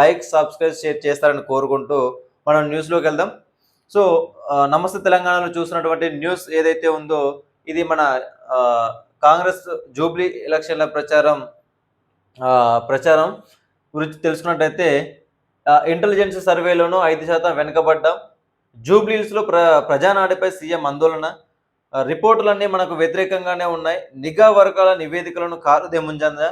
Like subscribe share చేస్తారని కోరుకుంటూ మనం న్యూస్లోకి వెళ్దాం. సో నమస్తే తెలంగాణలో చూసినటువంటి న్యూస్ ఏదైతే ఉందో ఇది మన కాంగ్రెస్ జూబ్లీ ఎలక్షన్ల ప్రచారం ప్రచారం గురించి తెలుసుకున్నట్టయితే ఇంటెలిజెన్స్ సర్వేలోనూ ఐదు శాతం వెనుకబడ్డాం. జూబ్లీస్లో ప్ర ప్రజానాడిపై సీఎం ఆందోళన. రిపోర్టులన్నీ మనకు వ్యతిరేకంగానే ఉన్నాయి. నిఘా వర్గాల నివేదికలను కారు దేముంజందా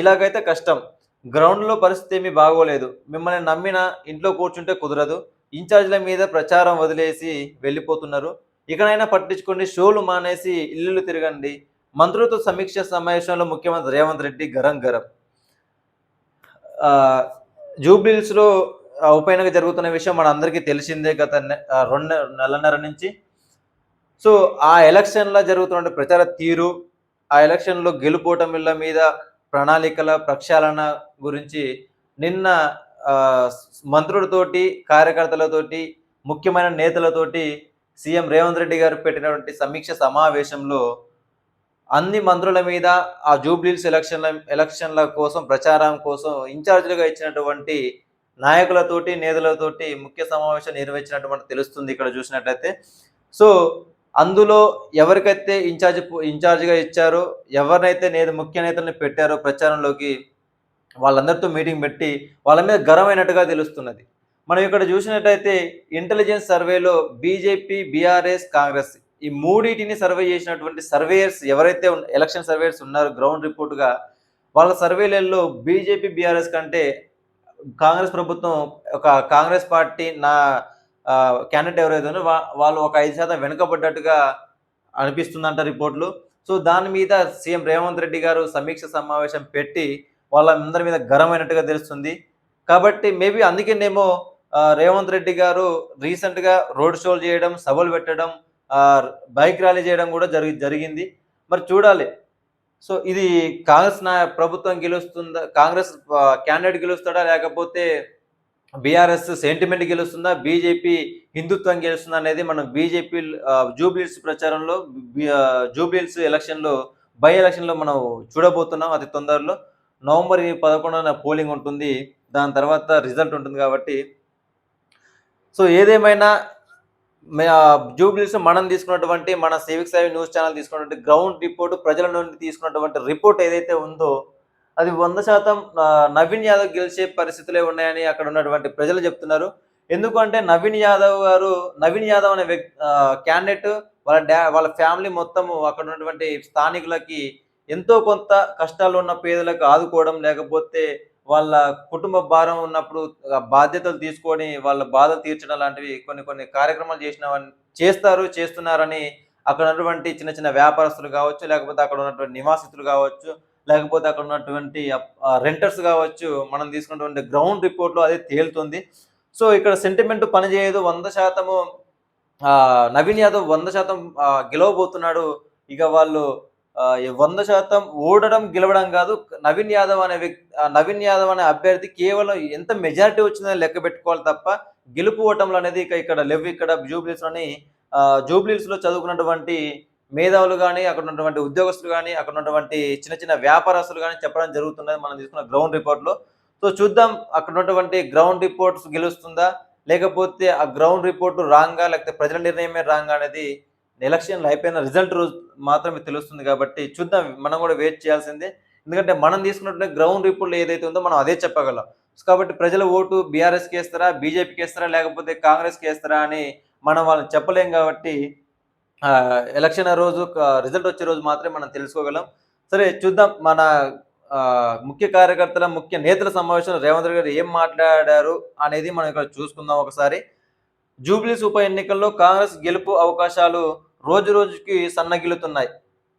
ఇలాగైతే కష్టం. గ్రౌండ్లో పరిస్థితి ఏమీ బాగోలేదు. మిమ్మల్ని నమ్మిన ఇంట్లో కూర్చుంటే కుదరదు. ఇన్ఛార్జ్ల మీద ప్రచారం వదిలేసి వెళ్ళిపోతున్నారు. ఇకనైనా పట్టించుకోండి షోలు మానేసి ఇల్లులు తిరగండి. మంత్రులతో సమీక్ష సమావేశంలో ముఖ్యమంత్రి రేవంత్ రెడ్డి గరం గరం. జూబ్లీస్లో ఉప ఎన్నిక జరుగుతున్న విషయం మన అందరికీ తెలిసిందే గత రెండు నెలన్నర నుంచి. సో ఆ ఎలక్షన్లో జరుగుతున్న ప్రచార తీరు ఆ ఎలక్షన్లో గెలుపోటమిళ్ళ మీద ప్రణాళికల ప్రక్షాళన గురించి నిన్న మంత్రులతోటి కార్యకర్తలతోటి ముఖ్యమైన నేతలతోటి సీఎం రేవంత్ రెడ్డి గారు పెట్టినటువంటి సమీక్ష సమావేశంలో అన్ని మంత్రుల మీద ఆ జూబ్లీస్ ఎలక్షన్ల ఎలక్షన్ల కోసం ప్రచారం కోసం ఇన్ఛార్జీలుగా ఇచ్చినటువంటి నాయకులతోటి నేతలతోటి ముఖ్య సమావేశం నిర్వహించినటువంటి తెలుస్తుంది ఇక్కడ చూసినట్లయితే. సో అందులో ఎవరికైతే ఇన్ఛార్జ్ ఇన్ఛార్జ్గా ఇచ్చారో ఎవరినైతే నేత ముఖ్య నేతల్ని పెట్టారో ప్రచారంలోకి వాళ్ళందరితో మీటింగ్ పెట్టి వాళ్ళ మీద గరమైనట్టుగా తెలుస్తున్నది. మనం ఇక్కడ చూసినట్టయితే ఇంటెలిజెన్స్ సర్వేలో బీజేపీ బీఆర్ఎస్ కాంగ్రెస్ ఈ మూడింటిని సర్వే చేసినటువంటి సర్వేయర్స్ ఎవరైతే ఎలక్షన్ సర్వేయర్స్ ఉన్నారో గ్రౌండ్ రిపోర్ట్గా వాళ్ళ సర్వేలలో బీజేపీ బీఆర్ఎస్ కంటే కాంగ్రెస్ ప్రభుత్వం ఒక కాంగ్రెస్ పార్టీ నా క్యాండిడేట్ ఎవరైతే వా- వాళ్ళు ఒక ఐదు శాతం వెనుకబడ్డట్టుగా అనిపిస్తుందంట రిపోర్ట్లు. సో దాని మీద సీఎం రేవంత్ రెడ్డి గారు సమీక్ష సమావేశం పెట్టి వాళ్ళందరి మీద గరమైనట్టుగా తెలుస్తుంది. కాబట్టి మేబీ అందుకేనేమో నేమో రేవంత్ రెడ్డి గారు రీసెంట్గా రోడ్ షోలు చేయడం సభలు పెట్టడం బైక్ ర్యాలీ చేయడం కూడా జరిగి జరిగింది. మరి చూడాలి. సో ఇది కాంగ్రెస్ నా ప్రభుత్వం గెలుస్తుందా కాంగ్రెస్ క్యాండిడేట్ గెలుస్తాడా లేకపోతే బీఆర్ఎస్ సెంటిమెంట్ గెలుస్తుందా? బీజేపీ హిందుత్వం గెలుస్తుందా అనేది మనం బీజేపీ జూబ్లీస్ ప్రచారంలో జూబ్లీస్ ఎలక్షన్లో బై ఎలక్షన్లో మనం చూడబోతున్నాం అతి తొందరలో. నవంబర్ పదకొండున పోలింగ్ ఉంటుంది. దాని తర్వాత రిజల్ట్ ఉంటుంది కాబట్టి. సో ఏదేమైనా జూబ్లీస్ మనం తీసుకున్నటువంటి మన సివిక్ సేవ న్యూస్ ఛానల్ తీసుకున్నటువంటి గ్రౌండ్ రిపోర్ట్ ప్రజల నుండి తీసుకున్నటువంటి రిపోర్ట్ ఏదైతే ఉందో అది వంద శాతం నవీన్ యాదవ్ గెలిచే పరిస్థితులే ఉన్నాయని అక్కడ ఉన్నటువంటి ప్రజలు చెప్తున్నారు. ఎందుకంటే నవీన్ యాదవ్ గారు నవీన్ యాదవ్ అనే వ్యక్తి క్యాండిడేట్ వాళ్ళ డా వాళ్ళ ఫ్యామిలీ మొత్తం అక్కడ ఉన్నటువంటి స్థానికులకి ఎంతో కొంత కష్టాలు ఉన్న పేదలకు ఆదుకోవడం లేకపోతే వాళ్ళ కుటుంబ భారం ఉన్నప్పుడు బాధ్యతలు తీసుకొని వాళ్ళ బాధలు తీర్చడం లాంటివి కొన్ని కొన్ని కార్యక్రమాలు చేసిన చేస్తారు చేస్తున్నారని అక్కడ ఉన్నటువంటి చిన్న చిన్న వ్యాపారస్తులు కావచ్చు లేకపోతే అక్కడ ఉన్నటువంటి నివాసితులు కావచ్చు లేకపోతే అక్కడ ఉన్నటువంటి రెంటర్స్ కావచ్చు మనం తీసుకున్నటువంటి గ్రౌండ్ రిపోర్ట్లో అదే తేలుతుంది. సో ఇక్కడ సెంటిమెంట్ పనిచేయదు. వంద శాతము నవీన్ యాదవ్ వంద శాతం గెలవబోతున్నాడు. ఇక వాళ్ళు వంద శాతం ఓడడం గెలవడం కాదు. నవీన్ యాదవ్ అనే వ్యక్తి ఆ, నవీన్ యాదవ్ అనే అభ్యర్థి కేవలం ఎంత మెజారిటీ వచ్చిందని లెక్క పెట్టుకోవాలి తప్ప గెలుపు ఓటములు అనేది ఇక ఇక్కడ లెవ్. ఇక్కడ జూబ్లీస్ అని జూబ్లీస్లో చదువుకున్నటువంటి మేధావులు కానీ అక్కడ ఉన్నటువంటి ఉద్యోగస్తులు కానీ అక్కడ ఉన్నటువంటి చిన్న చిన్న వ్యాపారస్తులు కానీ చెప్పడం జరుగుతున్నది. మనం తీసుకున్న గ్రౌండ్ రిపోర్ట్లో సో చూద్దాం అక్కడ ఉన్నటువంటి గ్రౌండ్ రిపోర్ట్స్ గెలుస్తుందా? లేకపోతే ఆ గ్రౌండ్ రిపోర్ట్ రాంగా లేకపోతే ప్రజల నిర్ణయమే రాంగా అనేది ఎలక్షన్లు అయిపోయిన రిజల్ట్ రోజు మాత్రమే తెలుస్తుంది కాబట్టి చూద్దాం. మనం కూడా వెయిట్ చేయాల్సిందే. ఎందుకంటే మనం తీసుకున్నటువంటి గ్రౌండ్ రిపోర్ట్లు ఏదైతే ఉందో మనం అదే చెప్పగలం. కాబట్టి ప్రజల ఓటు బీఆర్ఎస్కి వేస్తారా బీజేపీకి వేస్తారా లేకపోతే కాంగ్రెస్కి వేస్తారా అని మనం వాళ్ళని చెప్పలేం కాబట్టి ఎలక్షన్ రోజు రిజల్ట్ వచ్చే రోజు మాత్రమే మనం తెలుసుకోగలం. సరే చూద్దాం మన ముఖ్య కార్యకర్తల ముఖ్య నేతల సమావేశంలో రేవంత్ రెడ్డి గారు ఏం మాట్లాడారు అనేది మనం ఇక్కడ చూసుకుందాం ఒకసారి. జూబ్లీస్ ఉప ఎన్నికల్లో కాంగ్రెస్ గెలుపు అవకాశాలు రోజు రోజుకి సన్నగిలుతున్నాయి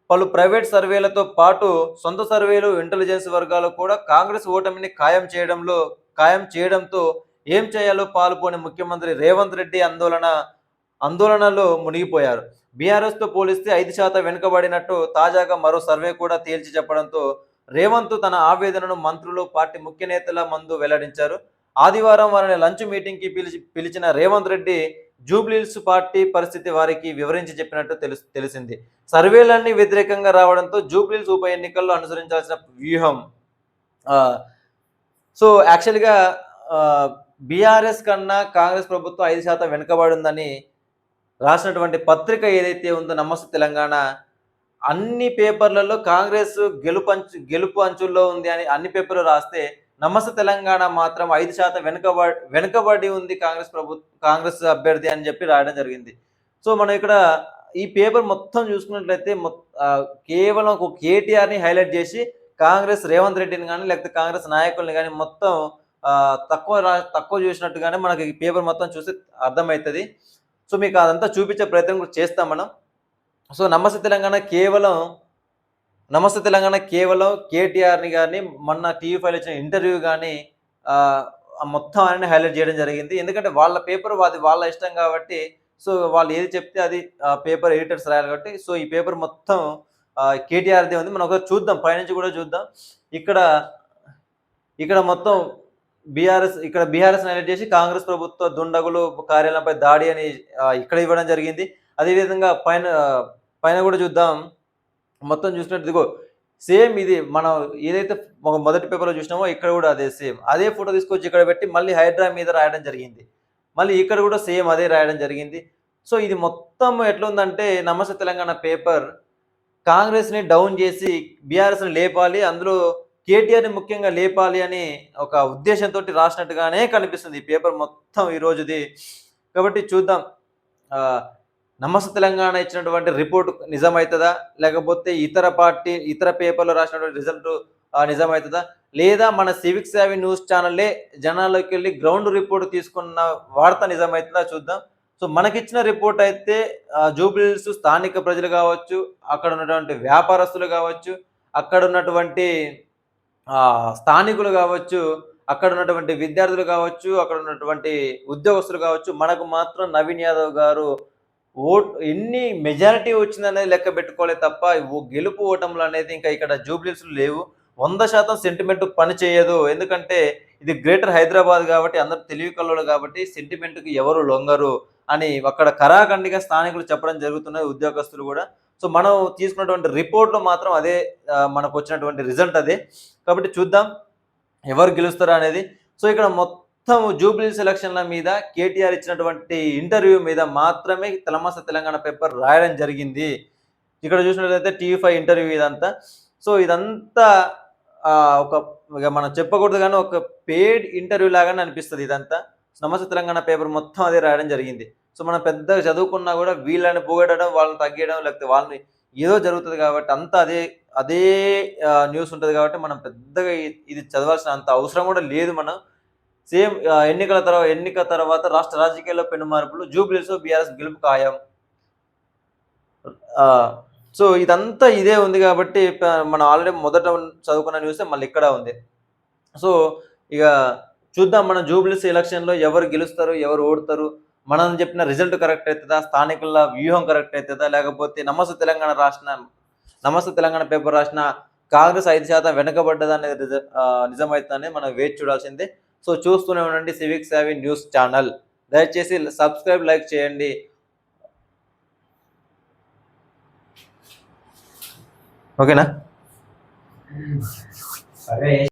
పలు ప్రైవేట్ సర్వేలతో పాటు సొంత సర్వేలు ఇంటెలిజెన్స్ వర్గాలు కూడా కాంగ్రెస్ ఓటమిని ఖాయం చేయడంలో ఖాయం చేయడంతో ఏం చేయాలో పాల్గొని ముఖ్యమంత్రి రేవంత్ రెడ్డి ఆందోళన ఆందోళనలో మునిగిపోయారు. బీఆర్ఎస్తో పోలిస్తే ఐదు శాతం వెనుకబడినట్టు తాజాగా మరో సర్వే కూడా తేల్చి చెప్పడంతో రేవంత్ తన ఆవేదనను మంత్రులు పార్టీ ముఖ్య నేతల ముందు వెల్లడించారు. ఆదివారం వారిని లంచ్ మీటింగ్కి పిలిచి పిలిచిన రేవంత్ రెడ్డి జూబ్లీల్స్ పార్టీ పరిస్థితి వారికి వివరించి చెప్పినట్టు తెలుసు తెలిసింది. సర్వేలన్నీ వ్యతిరేకంగా రావడంతో జూబ్లీల్స్ ఉప ఎన్నికల్లో అనుసరించాల్సిన వ్యూహం సో యాక్చువల్గా బీఆర్ఎస్ కన్నా కాంగ్రెస్ ప్రభుత్వం ఐదు శాతం వెనుకబడిందని రాసినటువంటి పత్రిక ఏదైతే ఉందో నమస్తే తెలంగాణ అన్ని పేపర్లలో కాంగ్రెస్ గెలుపు అంచు గెలుపు అంచుల్లో ఉంది అని అన్ని పేపర్లు రాస్తే నమస్తే తెలంగాణ మాత్రం ఐదు శాతం వెనుకబడి వెనుకబడి ఉంది కాంగ్రెస్ ప్రభుత్వం కాంగ్రెస్ అభ్యర్థి అని చెప్పి రాయడం జరిగింది. సో మనం ఇక్కడ ఈ పేపర్ మొత్తం చూసుకున్నట్లయితే కేవలం ఒక కేటీఆర్ని హైలైట్ చేసి కాంగ్రెస్ రేవంత్ రెడ్డిని కానీ లేకపోతే కాంగ్రెస్ నాయకుల్ని కానీ మొత్తం తక్కువ తక్కువ చూసినట్టుగానే మనకి ఈ పేపర్ మొత్తం చూస్తే అర్థమవుతుంది. సో మీకు అదంతా చూపించే ప్రయత్నం కూడా చేస్తాం మనం. సో నమస్తే తెలంగాణ కేవలం నమస్తే తెలంగాణ కేవలం కేటీఆర్ని కానీ మొన్న టీవీ ఫైల్ ఇచ్చిన ఇంటర్వ్యూ కానీ మొత్తం ఆయన హైలైట్ చేయడం జరిగింది. ఎందుకంటే వాళ్ళ పేపర్ అది వాళ్ళ ఇష్టం కాబట్టి సో వాళ్ళు ఏది చెప్తే అది పేపర్ ఎడిటర్స్ రాయాలి కాబట్టి సో ఈ పేపర్ మొత్తం కేటీఆర్దే ఉంది. మనం ఒకసారి చూద్దాం పైనుంచి కూడా చూద్దాం. ఇక్కడ ఇక్కడ మొత్తం బీఆర్ఎస్ ఇక్కడ బీఆర్ఎస్ హైలైట్ చేసి కాంగ్రెస్ ప్రభుత్వ దుండగులు కార్యాలయంపై దాడి అని ఇక్కడ ఇవ్వడం జరిగింది. అదేవిధంగా పైన పైన కూడా చూద్దాం. మొత్తం చూసినట్టు ఇదిగో సేమ్ ఇది మనం ఏదైతే మొదటి పేపర్లో చూసినామో ఇక్కడ కూడా అదే సేమ్. అదే ఫోటో తీసుకొచ్చి ఇక్కడ పెట్టి మళ్ళీ హైడ్రా మీద రాయడం జరిగింది. మళ్ళీ ఇక్కడ కూడా సేమ్ అదే రాయడం జరిగింది. సో ఇది మొత్తం ఎట్లుందంటే నమస్తే తెలంగాణ పేపర్. కాంగ్రెస్ని డౌన్ చేసి బీఆర్ఎస్ని లేపాలి అందులో కేటీఆర్ని ముఖ్యంగా లేపాలి అని ఒక ఉద్దేశంతో రాసినట్టుగానే కనిపిస్తుంది ఈ పేపర్ మొత్తం ఈరోజుది కాబట్టి చూద్దాం. ఆ, నమస్తే తెలంగాణ ఇచ్చినటువంటి రిపోర్ట్ నిజమవుతుందా లేకపోతే ఇతర పార్టీ ఇతర పేపర్లో రాసినటువంటి రిజల్ట్ నిజమవుతుందా లేదా మన సివిక్ సేవి న్యూస్ ఛానల్లే జనాల్లోకి వెళ్ళి గ్రౌండ్ రిపోర్ట్ తీసుకున్న వార్త నిజమవుతుందా చూద్దాం. సో మనకిచ్చిన రిపోర్ట్ అయితే జూబిలీస్ స్థానిక ప్రజలు కావచ్చు అక్కడ ఉన్నటువంటి వ్యాపారస్తులు కావచ్చు అక్కడ ఉన్నటువంటి స్థానికులు కావచ్చు అక్కడ ఉన్నటువంటి విద్యార్థులు కావచ్చు అక్కడ ఉన్నటువంటి ఉద్యోగస్తులు కావచ్చు మనకు మాత్రం నవీన్ యాదవ్ గారు ఓట్ ఎన్ని మెజారిటీ వచ్చిందనేది లెక్క పెట్టుకోలే తప్ప ఓ గెలుపు ఓటములు అనేది ఇంకా ఇక్కడ జూబ్లీస్ లేవు. వంద శాతం సెంటిమెంట్ పని చేయదు. ఎందుకంటే ఇది గ్రేటర్ హైదరాబాద్ కాబట్టి అందరూ తెలివి కల్లోడు కాబట్టి సెంటిమెంట్కి ఎవరు లొంగరు అని అక్కడ కరాఖండిగా స్థానికులు చెప్పడం జరుగుతున్నది ఉద్యోగస్తులు కూడా. సో మనం తీసుకున్నటువంటి రిపోర్ట్లో మాత్రం అదే మనకు వచ్చినటువంటి రిజల్ట్ అదే. కాబట్టి చూద్దాం ఎవరు గెలుస్తారా అనేది. సో ఇక్కడ మొత్తం జూబ్లీ సెలక్షన్ల మీద కేటీఆర్ ఇచ్చినటువంటి ఇంటర్వ్యూ మీద మాత్రమే తలమాస తెలంగాణ పేపర్ రాయడం జరిగింది. ఇక్కడ చూసినట్లయితే టీవీ ఫైవ్ ఇంటర్వ్యూ ఇదంతా. సో ఇదంతా ఒక ఇక మనం చెప్పకూడదు కానీ ఒక పేడ్ ఇంటర్వ్యూ లాగానే అనిపిస్తుంది ఇదంతా. నమస్తే తెలంగాణ పేపర్ మొత్తం అదే రాయడం జరిగింది. సో మనం పెద్దగా చదువుకున్నా కూడా వీళ్ళని పొగడడం వాళ్ళని తగ్గడం లేకపోతే వాళ్ళని ఏదో జరుగుతుంది కాబట్టి అంతా అదే అదే న్యూస్ ఉంటుంది కాబట్టి మనం పెద్దగా ఇది చదవాల్సిన అంత అవసరం కూడా లేదు మనం. సేమ్ ఎన్నికల తర్వాత ఎన్నికల తర్వాత రాష్ట్ర రాజకీయాల్లో పెను మార్పులు జూబ్లీస్ బీఆర్ఎస్ గెలుపు ఖాయం. సో ఇదంతా ఇదే ఉంది కాబట్టి మనం ఆల్రెడీ మొదట చదువుకున్న న్యూస్ మళ్ళీ ఇక్కడ ఉంది. సో ఇక చూద్దాం మన జూబ్లీస్ ఎలక్షన్లో ఎవరు గెలుస్తారు ఎవరు ఓడతారు మనం చెప్పిన రిజల్ట్ కరెక్ట్ అవుతుందా? స్థానికుల వ్యూహం కరెక్ట్ అవుతుందా? లేకపోతే నమస్తే తెలంగాణ రాసిన నమస్తే తెలంగాణ పేపర్ రాసిన కాంగ్రెస్ ఐదు శాతం వెనకబడ్డదా అనేది రిజ- నిజమవుతుందని మనం వేచి చూడాల్సిందే. సో చూస్తూనే ఉండండి సివిక్ సేవి న్యూస్ ఛానల్ దయచేసి సబ్స్క్రైబ్ లైక్ చేయండి. ఓకేనా? సరే.